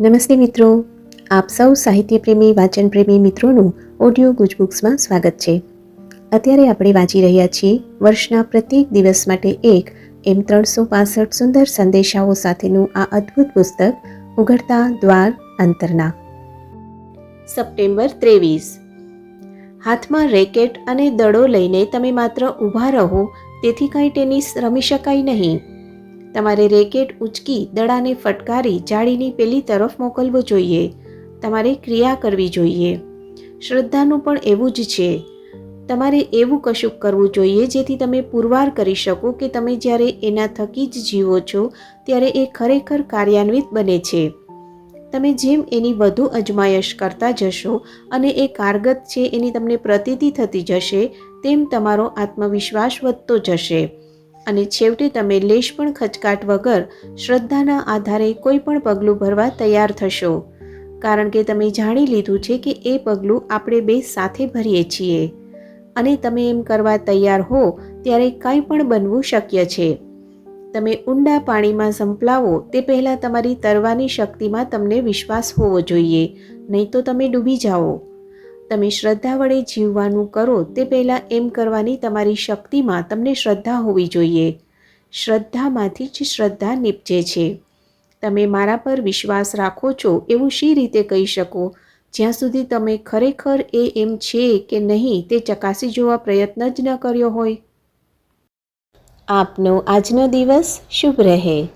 નમસ્તે મિત્રો. આપ સૌ સાહિત્યપ્રેમી, વાચનપ્રેમી વાચન પ્રેમી મિત્રોનું ઓડિયો ગુજબુક્સમાં સ્વાગત છે. અત્યારે આપણે વાંચી રહ્યા છીએ વર્ષના પ્રત્યેક દિવસ માટે એક એમ ત્રણસો પાસઠ સુંદર સંદેશાઓ સાથેનું આ અદ્ભુત પુસ્તક, ઉઘડતા દ્વાર અંતરના. સપ્ટેમ્બર ત્રેવીસ. હાથમાં રેકેટ અને દડો લઈને તમે માત્ર ઊભા રહો, તેથી કાંઈ ટેનિસ રમી શકાય નહીં. તમારે રેકેટ ઉચકી દડાને ફટકારી જાળીની પેલી તરફ મોકલવો જોઈએ. તમારે ક્રિયા કરવી જોઈએ. શ્રદ્ધાનું પણ એવું જ છે. તમારે એવું કશુંક કરવું જોઈએ જેથી તમે પુરવાર કરી શકો કે તમે જ્યારે એના થકી જ જીવો છો, ત્યારે એ ખરેખર કાર્યાન્વિત બને છે. તમે જેમ એની વધુ અજમાયશ કરતા જશો અને એ કારગત છે એની તમને પ્રતીતિ થતી જશે, તેમ તમારો આત્મવિશ્વાસ વધતો જશે. અને છેવટે તમે લેશ પણ ખચકાટ વગર શ્રદ્ધાના આધારે કોઈ પણ પગલું ભરવા તૈયાર થશો. કારણ કે તમે જાણી લીધું છે કે એ પગલું આપણે બે સાથે ભરીએ છીએ. અને તમે એમ કરવા તૈયાર હો ત્યારે કાંઈ પણ બનવું શક્ય છે. તમે ઊંડા પાણીમાં સંપલાવો તે પહેલાં તમારી તરવાની શક્તિમાં તમને વિશ્વાસ હોવો જોઈએ, નહીં તો તમે ડૂબી જાઓ. તમે શ્રદ્ધા વડે જીવવાનું કરો, તે પહેલાં એમ કરવાની તમારી શક્તિમાં તમને શ્રદ્ધા હોવી જોઈએ. શ્રદ્ધામાંથી જ શ્રદ્ધા નીપજે છે. તમે મારા પર વિશ્વાસ રાખો છો, એવું શી રીતે કહી શકો? જ્યાં સુધી તમે ખરેખર એ એમ છે કે નહીં, તે ચકાસી જોવા પ્રયત્ન જ ન કર્યો હોય. આપનો આજનો દિવસ શુભ રહે.